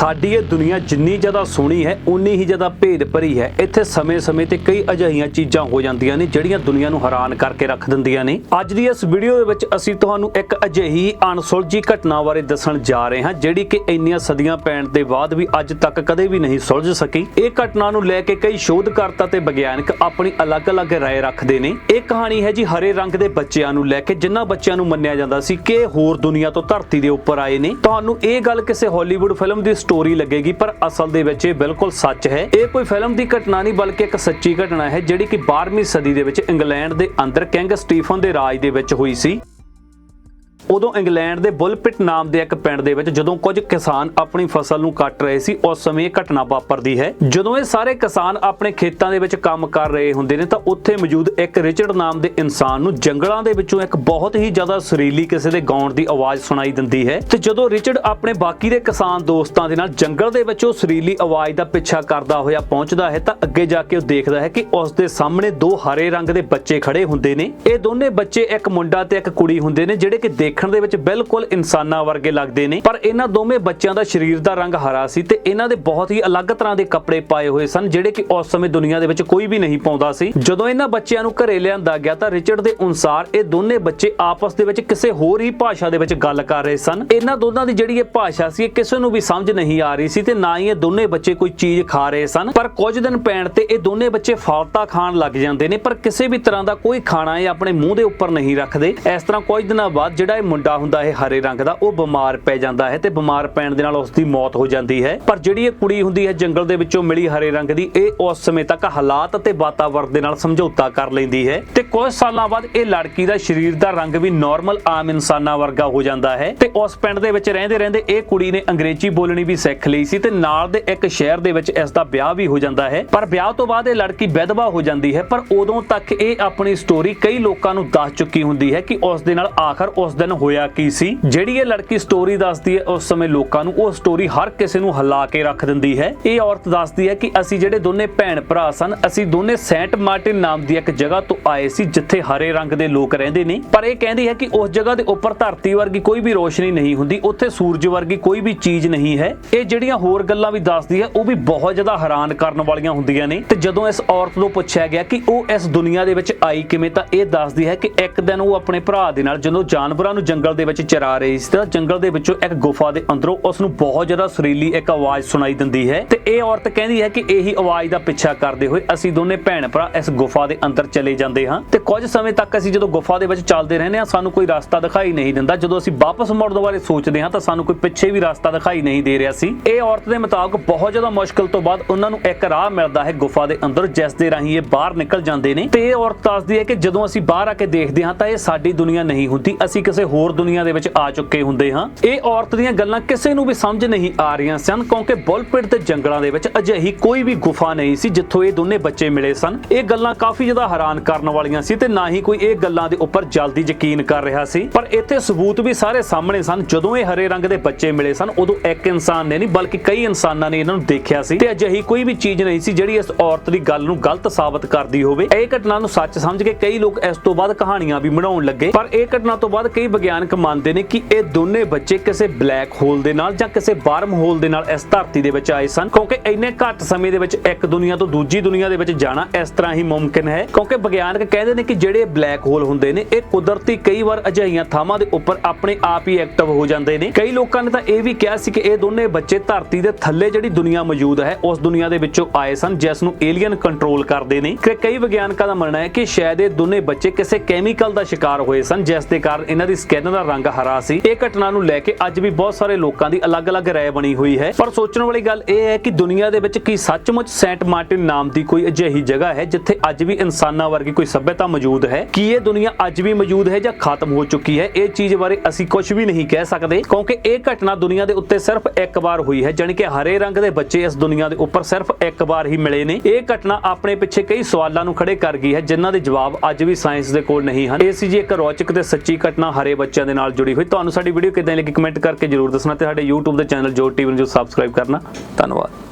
ਸਾਡੀ ਇਹ ਦੁਨੀਆ ਜਿੰਨੀ ਜ਼ਿਆਦਾ ਸੋਹਣੀ ਹੈ ਉਨੀ ਹੀ ਜ਼ਿਆਦਾ ਭੇਦ ਭਰੀ ਹੈ ਇੱਥੇ ਸਮੇਂ-ਸਮੇਂ ਤੇ ਕਈ ਅਜਿਹੀਆਂ ਚੀਜ਼ਾਂ ਹੋ ਜਾਂਦੀਆਂ ਨੇ ਜਿਹੜੀਆਂ ਦੁਨੀਆ ਨੂੰ ਹੈਰਾਨ ਕਰਕੇ ਰੱਖ ਦਿੰਦੀਆਂ ਨੇ ਅੱਜ ਦੀ ਇਸ ਵੀਡੀਓ ਦੇ ਵਿੱਚ ਅਸੀਂ ਤੁਹਾਨੂੰ ਇੱਕ ਅਜਿਹੀ ਅਣਸੁਲਝੀ ਘਟਨਾ ਬਾਰੇ ਦੱਸਣ ਜਾ ਰਹੇ ਹਾਂ ਜਿਹੜੀ ਕਿ ਇੰਨੀਆਂ ਸਦੀਆਂ ਪੈਣ ਦੇ ਬਾਅਦ ਵੀ ਅੱਜ ਤੱਕ ਕਦੇ ਵੀ ਨਹੀਂ ਸੁਲਝ ਸਕੀ ਇਹ ਘਟਨਾ ਨੂੰ ਲੈ ਕੇ ਕਈ ਸ਼ੋਧਕਰਤਾ ਤੇ ਵਿਗਿਆਨਕ ਆਪਣੀ ਅਲੱਗ-ਅਲੱਗ رائے ਰੱਖਦੇ ਨੇ ਇਹ ਕਹਾਣੀ ਹੈ ਜੀ ਹਰੇ ਰੰਗ ਦੇ ਬੱਚਿਆਂ ਨੂੰ ਲੈ ਕੇ ਜਿਨ੍ਹਾਂ ਬੱਚਿਆਂ ਨੂੰ ਮੰਨਿਆ ਜਾਂਦਾ ਸੀ ਕਿ ਇਹ ਹੋਰ ਦੁਨੀਆ ਤੋਂ ਧਰਤੀ ਦੇ ਉੱਪਰ ਆਏ ਨੇ ਤੁਹਾਨੂੰ ਇਹ ਗੱਲ ਕਿਸੇ ਹਾਲੀਵੁੱਡ ਫਿਲਮ ਦੀ ਸਟੋਰੀ ਲੱਗੇਗੀ, ਪਰ ਅਸਲ ਦੇ ਵਿੱਚ ਇਹ ਬਿਲਕੁਲ ਸੱਚ ਹੈ। ਇਹ ਕੋਈ ਫਿਲਮ ਦੀ ਘਟਨਾ ਨਹੀਂ, ਬਲਕਿ ਇੱਕ ਸੱਚੀ ਘਟਨਾ ਹੈ, ਜਿਹੜੀ ਕਿ 12ਵੀਂ ਸਦੀ ਦੇ ਵਿੱਚ ਇੰਗਲੈਂਡ ਦੇ ਅੰਦਰ ਕਿੰਗ ਸਟੀਫਨ ਦੇ ਰਾਜ ਦੇ ਵਿੱਚ ਹੋਈ ਸੀ। ਉਦੋਂ ਇੰਗਲੈਂਡ ਦੇ ਬੁਲਪਿਟ ਨਾਮ ਦੇ ਇੱਕ ਪਿੰਡ ਦੇ ਵਿੱਚ ਜਦੋਂ ਕੁਝ ਕਿਸਾਨ ਆਪਣੀ ਫਸਲ ਨੂੰ ਕੱਟ ਰਹੇ ਸੀ, ਉਸ ਸਮੇਂ ਇਹ ਘਟਨਾ ਵਾਪਰਦੀ ਹੈ। ਜਦੋਂ ਇਹ ਸਾਰੇ ਕਿਸਾਨ ਆਪਣੇ ਖੇਤਾਂ ਦੇ ਵਿੱਚ ਕੰਮ ਕਰ ਰਹੇ ਹੁੰਦੇ ਨੇ ਤਾਂ ਉੱਥੇ ਮੌਜੂਦ ਇੱਕ ਰਿਚਰਡ ਨਾਮ ਦੇ ਇਨਸਾਨ ਨੂੰ ਜੰਗਲਾਂ ਦੇ ਵਿੱਚੋਂ ਇੱਕ ਬਹੁਤ ਹੀ ਜ਼ਿਆਦਾ ਸੁਰੀਲੀ ਕਿਸੇ ਦੇ ਗਾਉਣ ਦੀ ਆਵਾਜ਼ ਸੁਣਾਈ ਦਿੰਦੀ ਹੈ ਤੇ ਜਦੋਂ ਰਿਚਰਡ ਆਪਣੇ ਬਾਕੀ ਦੇ ਕਿਸਾਨ ਦੋਸਤਾਂ ਦੇ ਨਾਲ ਜੰਗਲ ਦੇ ਵਿੱਚ ਉਹ ਸੁਰੀਲੀ ਆਵਾਜ਼ ਦਾ ਪਿੱਛਾ ਕਰਦਾ ਹੋਇਆ ਪਹੁੰਚਦਾ ਹੈ ਤਾਂ ਅੱਗੇ ਜਾ ਕੇ ਉਹ ਦੇਖਦਾ ਹੈ ਕਿ ਉਸ ਦੇ ਸਾਹਮਣੇ ਦੋ ਹਰੇ ਰੰਗ ਦੇ ਬੱਚੇ ਖੜੇ ਹੁੰਦੇ ਨੇ। ਇਹ ਦੋਨੇ ਬੱਚੇ ਇੱਕ ਮੁੰਡਾ ਤੇ ਇੱਕ ਕੁੜੀ ਹੁੰਦੇ ਨੇ, ਜਿਹੜੇ ਕਿ ਦੇਖ ਦੇਖਣ ਦੇ ਵਿੱਚ ਬਿਲਕੁਲ ਇਨਸਾਨਾਂ ਵਰਗੇ ਲੱਗਦੇ ਨੇ। ਪਰ ਇਹਨਾਂ ਦੋਵੇਂ ਬੱਚਿਆਂ ਦਾ ਸਰੀਰ ਦਾ ਰੰਗ ਹਰਾ ਸੀ ਤੇ ਇਹਨਾਂ ਦੇ ਬਹੁਤ ਹੀ ਅਲੱਗ ਤਰ੍ਹਾਂ ਦੇ ਕੱਪੜੇ ਪਾਏ ਹੋਏ ਸਨ, ਜਿਹੜੇ ਕਿ ਉਸ ਸਮੇਂ ਦੁਨੀਆ ਦੇ ਵਿੱਚ ਕੋਈ ਵੀ ਨਹੀਂ ਪਾਉਂਦਾ ਸੀ। ਜਦੋਂ ਇਹਨਾਂ ਬੱਚਿਆਂ ਨੂੰ ਘਰੇ ਲਿਆਂਦਾ ਗਿਆ ਤਾਂ ਰਿਚਰਡ ਦੇ ਅਨੁਸਾਰ ਇਹ ਦੋਨੇ ਬੱਚੇ ਆਪਸ ਦੇ ਵਿੱਚ ਕਿਸੇ ਹੋਰ ਹੀ ਭਾਸ਼ਾ ਦੇ ਵਿੱਚ ਗੱਲ ਕਰ ਰਹੇ ਸਨ। ਇਹਨਾਂ ਦੋਨਾਂ ਦੀ ਜਿਹੜੀ ਇਹ ਭਾਸ਼ਾ ਸੀ, ਇਹ ਕਿਸੇ ਨੂੰ ਵੀ ਸਮਝ ਨਹੀਂ ਆ ਰਹੀ ਸੀ ਤੇ ਨਾ ਹੀ ਇਹ ਦੋਨੇ ਬੱਚੇ ਕੋਈ ਚੀਜ਼ ਖਾ ਰਹੇ ਸਨ। ਪਰ ਕੁਝ ਦਿਨ ਪੈਣ ਤੇ ਇਹ ਦੋਨੇ ਬੱਚੇ ਫਾਲਤਾ ਖਾਣ ਲੱਗ ਜਾਂਦੇ ਨੇ, ਪਰ ਕਿਸੇ ਵੀ ਤਰ੍ਹਾਂ ਦਾ ਕੋਈ ਖਾਣਾ ਇਹ ਆਪਣੇ ਮੂੰਹ ਦੇ ਉੱਪਰ ਨਹੀਂ ਰੱਖਦੇ। ਇਸ ਤਰ੍ਹਾਂ ਕੁਝ ਦਿਨਾਂ ਬਾਅਦ ਜਿਹੜਾ ਇਹ ਮੁੰਡਾ ਹੁੰਦਾ ਹੈ ਹਰੇ ਰੰਗ ਦਾ, ਉਹ ਬਿਮਾਰ ਪੈ ਜਾਂਦਾ ਹੈ ਤੇ ਬਿਮਾਰ ਪੈਣ ਦੇ ਨਾਲ ਉਸ ਦੀ ਮੌਤ ਹੋ ਜਾਂਦੀ ਹੈ। ਪਰ ਜਿਹੜੀ ਇਹ ਕੁੜੀ ਹੁੰਦੀ ਹੈ ਜੰਗਲ ਦੇ ਵਿੱਚੋਂ ਮਿਲੀ ਹਰੇ ਰੰਗ ਦੀ, ਇਹ ਉਸ ਸਮੇਂ ਤੱਕ ਹਾਲਾਤ ਅਤੇ ਵਾਤਾਵਰਣ ਦੇ ਨਾਲ ਸਮਝੌਤਾ ਕਰ ਲੈਂਦੀ ਹੈ ਤੇ ਕੁਝ ਸਾਲਾਂ ਬਾਅਦ ਇਹ ਲੜਕੀ ਦਾ ਸਰੀਰ ਦਾ ਰੰਗ ਵੀ ਨਾਰਮਲ ਆਮ ਇਨਸਾਨਾਂ ਵਰਗਾ ਹੋ ਜਾਂਦਾ ਹੈ ਤੇ ਉਸ ਪਿੰਡ ਦੇ ਵਿੱਚ ਰਹਿੰਦੇ ਰਹਿੰਦੇ ਇਹ ਕੁੜੀ ਨੇ ਅੰਗਰੇਜ਼ੀ ਬੋਲਣੀ ਵੀ ਸਿੱਖ ਲਈ ਸੀ ਤੇ ਨਾਲ ਦੇ ਇੱਕ ਸ਼ਹਿਰ ਦੇ ਵਿੱਚ ਇਸ ਦਾ ਵਿਆਹ ਵੀ ਹੋ ਜਾਂਦਾ ਹੈ। ਪਰ ਵਿਆਹ ਤੋਂ ਬਾਅਦ ਇਹ ਲੜਕੀ ਵਿਧਵਾ ਹੋ ਜਾਂਦੀ ਹੈ, ਪਰ ਉਦੋਂ ਤੱਕ ਇਹ ਆਪਣੀ ਸਟੋਰੀ ਕਈ ਲੋਕਾਂ ਨੂੰ ਦੱਸ ਚੁੱਕੀ ਹੁੰਦੀ ਹੈ ਕਿ ਉਸ ਦੇ ਨਾਲ ਆਖਰ ਉਸ ਦਿਨ ਹੋਇਆ ਕੀ ਸੀ? ਜਿਹੜੀ ਇਹ ਲੜਕੀ ਸਟੋਰੀ ਦੱਸਦੀ ਹੈ ਉਸ ਸਮੇਂ ਲੋਕਾਂ ਨੂੰ, ਉਹ ਸਟੋਰੀ ਹਰ ਕਿਸੇ ਨੂੰ ਹਲਾ ਕੇ ਰੱਖ ਦਿੰਦੀ ਹੈ। ਇਹ ਔਰਤ ਦੱਸਦੀ ਹੈ ਕਿ ਅਸੀਂ ਜਿਹੜੇ ਦੋਨੇ ਭੈਣ ਭਰਾ ਸਨ, ਅਸੀਂ ਦੋਨੇ ਸੈਂਟ ਮਾਰਟਿਨ ਨਾਮ ਦੀ ਇੱਕ ਜਗ੍ਹਾ ਤੋਂ ਆਏ ਸੀ, ਜਿੱਥੇ ਹਰੇ ਰੰਗ ਦੇ ਲੋਕ ਰਹਿੰਦੇ ਨੇ। ਪਰ ਇਹ ਕਹਿੰਦੀ ਹੈ ਕਿ ਉਸ ਜਗ੍ਹਾ ਦੇ ਉੱਪਰ ਧਰਤੀ ਵਰਗੀ ਕੋਈ ਵੀ ਰੋਸ਼ਨੀ ਨਹੀਂ ਹੁੰਦੀ, ਉੱਥੇ ਸੂਰਜ ਵਰਗੀ ਕੋਈ ਵੀ ਚੀਜ਼ ਨਹੀਂ ਹੈ। ਇਹ ਜਿਹੜੀਆਂ ਹੋਰ ਗੱਲਾਂ ਵੀ ਦੱਸਦੀ ਹੈ, ਉਹ ਵੀ ਬਹੁਤ ਜ਼ਿਆਦਾ ਹੈਰਾਨ ਕਰਨ ਵਾਲੀਆਂ ਹੁੰਦੀਆਂ ਨੇ। ਤੇ ਜਦੋਂ ਇਸ ਔਰਤ ਨੂੰ ਪੁੱਛਿਆ ਗਿਆ ਕਿ ਉਹ ਇਸ ਦੁਨੀਆ ਦੇ ਵਿੱਚ ਆਈ ਕਿਵੇਂ, ਤਾਂ ਇਹ ਦੱਸਦੀ ਹੈ ਕਿ ਇੱਕ ਦਿਨ ਉਹ ਆਪਣੇ ਭਰਾ ਦੇ ਨਾਲ, ਜਦੋਂ ਜਾਨਵਰਾਂ ਨੂੰ ਜੰਗਲ ਦੇ ਵਿੱਚ ਚਰਾ ਰਹੀ ਸੀ ਤਾਂ ਜੰਗਲ ਦੇ ਵਿੱਚੋਂ ਇੱਕ ਗੁਫਾ ਦੇ ਅੰਦਰੋਂ ਉਸ ਨੂੰ ਬਹੁਤ ਜ਼ਿਆਦਾ ਸੁਰੀਲੀ ਇੱਕ ਆਵਾਜ਼ ਸੁਣਾਈ ਦਿੰਦੀ ਹੈ ਤੇ ਇਹ ਔਰਤ ਕਹਿੰਦੀ ਹੈ ਕਿ ਇਹੀ ਆਵਾਜ਼ ਦਾ ਪਿੱਛਾ ਕਰਦੇ ਹੋਏ ਅਸੀਂ ਦੋਨੇ ਭੈਣ ਭਰਾ ਇਸ ਗੁਫਾ ਦੇ ਅੰਦਰ ਚਲੇ ਜਾਂਦੇ ਹਾਂ ਤੇ ਕੁਝ ਸਮੇਂ ਤੱਕ ਅਸੀਂ ਜਦੋਂ ਗੁਫਾ ਦੇ ਵਿੱਚ ਚੱਲਦੇ ਰਹਿੰਦੇ ਹਾਂ, ਸਾਨੂੰ ਕੋਈ ਰਸਤਾ ਦਿਖਾਈ ਨਹੀਂ ਦਿੰਦਾ। ਜਦੋਂ ਅਸੀਂ ਵਾਪਸ ਮੁੜਨ ਬਾਰੇ ਸੋਚਦੇ ਹਾਂ ਤਾਂ ਸਾਨੂੰ ਕੋਈ ਪਿੱਛੇ ਵੀ ਰਸਤਾ ਦਿਖਾਈ ਨਹੀਂ ਦੇ ਰਿਹਾ ਸੀ। ਇਹ ਔਰਤ ਦੇ ਮੁਤਾਬਕ ਬਹੁਤ ਜ਼ਿਆਦਾ ਮੁਸ਼ਕਲ ਤੋਂ ਬਾਅਦ ਉਹਨਾਂ ਨੂੰ ਇੱਕ ਰਾਹ ਮਿਲਦਾ ਹੈ ਗੁਫਾ ਦੇ ਅੰਦਰ, ਜਿਸ ਦੇ ਰਾਹੀਂ ਇਹ ਬਾਹਰ ਨਿਕਲ ਜਾਂਦੇ ਨੇ ਤੇ ਇਹ ਔਰਤ ਦੱਸਦੀ ਹੈ ਕਿ ਜਦੋਂ ਅਸੀਂ ਬਾਹਰ ਆ ਕੇ ਦੇਖਦੇ ਹਾਂ ਤਾਂ ਇਹ ਸਾਡੀ ਦੁਨੀਆ ਨਹੀਂ ਹੁੰਦੀ, ਅਸੀਂ ਕਿਸੇ ਹੋਰ ਦੁਨੀਆ ਦੇ ਵਿੱਚ ਆ ਚੁੱਕੇ ਹੁੰਦੇ ਹਾਂ। ਇਹ ਔਰਤ ਦੀਆਂ ਗੱਲਾਂ ਕਿਸੇ ਨੂੰ ਵੀ ਸਮਝ ਨਹੀਂ ਆ ਰਹੀਆਂ ਸਨ, ਕਿਉਂਕਿ ਬੁਲਪਿਟ ਦੇ ਜੰਗਲਾਂ ਦੇ ਵਿੱਚ ਅਜਿਹੀ ਕੋਈ ਵੀ ਗੁਫਾ ਨਹੀਂ ਸੀ ਜਿੱਥੋਂ ਇਹ ਦੋਨੇ ਬੱਚੇ ਮਿਲੇ ਸਨ। ਇਹ ਗੱਲਾਂ ਕਾਫੀ ਜ਼ਿਆਦਾ ਹੈਰਾਨ ਕਰਨ ਵਾਲੀਆਂ ਸੀ ਤੇ ਨਾ ਹੀ ਕੋਈ ਇਹ ਗੱਲਾਂ ਦੇ ਉੱਪਰ ਜਲਦੀ ਯਕੀਨ ਕਰ ਰਿਹਾ ਸੀ। ਪਰ ਇੱਥੇ ਸਬੂਤ ਵੀ ਸਾਰੇ ਸਾਹਮਣੇ ਸਨ, ਜਦੋਂ ਇਹ ਹਰੇ ਰੰਗ ਦੇ ਬੱਚੇ ਮਿਲੇ ਸਨ, ਉਦੋਂ ਇੱਕ ਇਨਸਾਨ ਨੇ ਨਹੀਂ, ਬਲਕਿ ਕਈ ਇਨਸਾਨਾਂ ਨੇ ਇਹਨਾਂ ਨੂੰ ਦੇਖਿਆ ਸੀ ਤੇ ਅਜਿਹੀ ਕੋਈ ਵੀ ਚੀਜ਼ ਨਹੀਂ ਸੀ ਜਿਹੜੀ ਇਸ ਔਰਤ ਦੀ ਗੱਲ ਨੂੰ ਗਲਤ ਸਾਬਤ ਕਰਦੀ ਹੋਵੇ। ਇਹ ਘਟਨਾ ਨੂੰ ਸੱਚ ਸਮਝ ਕੇ ਕਈ ਲੋਕ ਇਸ ਤੋਂ ਬਾਅਦ ਕਹਾਣੀਆਂ ਵੀ ਬਣਾਉਣ ਲੱਗੇ। ਪਰ ਇਹ ਘਟਨਾ ਤੋਂ ਬਾਅਦ ਕਈ ਵਿਗਿਆਨਕ ਮੰਨਦੇ ਨੇ ਕਿ ਇਹ ਦੋਨੇ ਬੱਚੇ ਕਿਸੇ ਬਲੈਕ ਹੋਲ ਦੇ ਨਾਲ ਜਾਂ ਕਿਸੇ ਵਾਰਮ ਹੋਲ ਦੇ ਨਾਲ ਇਸ ਧਰਤੀ ਦੇ ਵਿੱਚ ਆਏ ਸਨ, ਕਿਉਂਕਿ ਇੰਨੇ ਘੱਟ ਸਮੇਂ ਦੇ ਵਿੱਚ ਇੱਕ ਦੁਨੀਆ ਤੋਂ ਦੂਜੀ ਦੁਨੀਆ ਦੇ ਵਿੱਚ ਜਾਣਾ ਇਸ ਤਰ੍ਹਾਂ ਹੀ ਮੁਮਕਿਨ ਹੈ। ਕਿਉਂਕਿ ਵਿਗਿਆਨਕ ਕਹਿੰਦੇ ਨੇ ਕਿ ਜਿਹੜੇ ਬਲੈਕ ਹੋਲ ਹੁੰਦੇ ਨੇ, ਇਹ ਕੁਦਰਤੀ ਕਈ ਵਾਰ ਅਜਿਹੀਆਂ ਥਾਵਾਂ ਦੇ ਉੱਪਰ ਆਪਣੇ ਆਪ ਹੀ ਐਕਟਿਵ ਹੋ ਜਾਂਦੇ ਨੇ। ਕਈ ਲੋਕਾਂ ਨੇ ਤਾਂ ਇਹ ਵੀ ਕਿਹਾ ਸੀ ਕਿ ਇਹ ਦੋਨੇ ਬੱਚੇ ਧਰਤੀ ਦੇ ਥੱਲੇ ਜਿਹੜੀ ਦੁਨੀਆ ਮੌਜੂਦ ਹੈ, ਉਸ ਦੁਨੀਆ ਦੇ ਵਿੱਚੋਂ ਆਏ ਸਨ, ਜਿਸ ਨੂੰ ਏਲੀਅਨ ਕੰਟਰੋਲ ਕਰਦੇ ਨੇ। ਕਿ ਕਈ ਵਿਗਿਆਨਕਾਂ ਦਾ ਮੰਨਣਾ ਹੈ ਕਿ ਸ਼ਾਇਦ ਇਹ ਦੋਨੇ ਬੱਚੇ ਕਿਸੇ ਕੈਮੀਕਲ ਦਾ ਸ਼ਿਕਾਰ ਹੋਏ ਸਨ, ਜਿਸ ਦੇ ਕਾਰਨ ਇਹਨਾਂ ਦੀ ਸਕਿਨ ਦਾ ਰੰਗ ਹਰਾ ਸੀ। ਇਹ ਘਟਨਾ ਨੂੰ ਲੈ ਕੇ ਅੱਜ ਵੀ ਬਹੁਤ ਸਾਰੇ ਲੋਕਾਂ ਦੀ ਅਲੱਗ-ਅਲੱਗ ਰਾਏ ਬਣੀ ਹੋਈ ਹੈ। ਪਰ ਸੋਚਣ ਵਾਲੀ ਗੱਲ ਇਹ ਹੈ ਕਿ ਦੁਨੀਆ ਦੇ ਵਿੱਚ ਕੀ ਸੱਚਮੁੱਚ ਸੈਂਟ ਮਾਰਟਿਨ ਨਾਮ ਦੀ ਕੋਈ ਅਜਿਹੀ ਜਗ੍ਹਾ ਹੈ ਜਿੱਥੇ ਅੱਜ ਵੀ ਇਨਸਾਨਾਂ ਵਰਗੀ ਕੋਈ ਸਭਿਅਤਾ ਮੌਜੂਦ ਹੈ? ਕੀ ਇਹ ਦੁਨੀਆ ਅੱਜ ਵੀ ਮੌਜੂਦ ਹੈ ਜਾਂ ਖਤਮ ਹੋ ਚੁੱਕੀ ਹੈ? ਇਹ ਚੀਜ਼ ਬਾਰੇ ਅਸੀਂ ਕੁਝ ਵੀ ਨਹੀਂ ਕਹਿ ਸਕਦੇ, ਕਿਉਂਕਿ ਇਹ ਘਟਨਾ ਦੁਨੀਆ ਦੇ ਉੱਤੇ ਸਿਰਫ ਇੱਕ ਵਾਰ ਹੋਈ ਹੈ, ਜਾਣੀ ਕਿ ਹਰੇ ਰੰਗ ਦੇ ਬੱਚੇ ਇਸ ਦੁਨੀਆ ਦੇ ਉੱਪਰ ਸਿਰਫ ਇੱਕ ਵਾਰ ਹੀ ਮਿਲੇ ਨੇ। ਇਹ ਘਟਨਾ ਆਪਣੇ ਪਿੱਛੇ ਕਈ ਸਵਾਲਾਂ ਨੂੰ ਖੜੇ ਕਰ ਗਈ ਹੈ, ਜਿਨ੍ਹਾਂ ਦੇ ਜਵਾਬ ਅੱਜ ਵੀ ਸਾਇੰਸ ਦੇ ਕੋਲ ਨਹੀਂ ਹਨ। ਇਹ ਸੀ ਜੀ ਇੱਕ ਰੌਚਕ ਤੇ ਸੱਚੀ ਘਟਨਾ, ਹਰੇ ਬੱਚਿਆਂ ਦੇ ਨਾਲ ਜੁੜੀ ਹੋਈ। ਤੁਹਾਨੂੰ ਸਾਡੀ ਵੀਡੀਓ ਕਿਦਾਂ ਲੱਗੀ? ਕਮੈਂਟ ਕਰਕੇ ਜਰੂਰ ਦੱਸਣਾ ਤੇ ਸਾਡੇ YouTube ਦੇ ਚੈਨਲ ਜੋ ਟੀਵੀ ਨੂੰ ਸਬਸਕ੍ਰਾਈਬ ਕਰਨਾ। ਧੰਨਵਾਦ।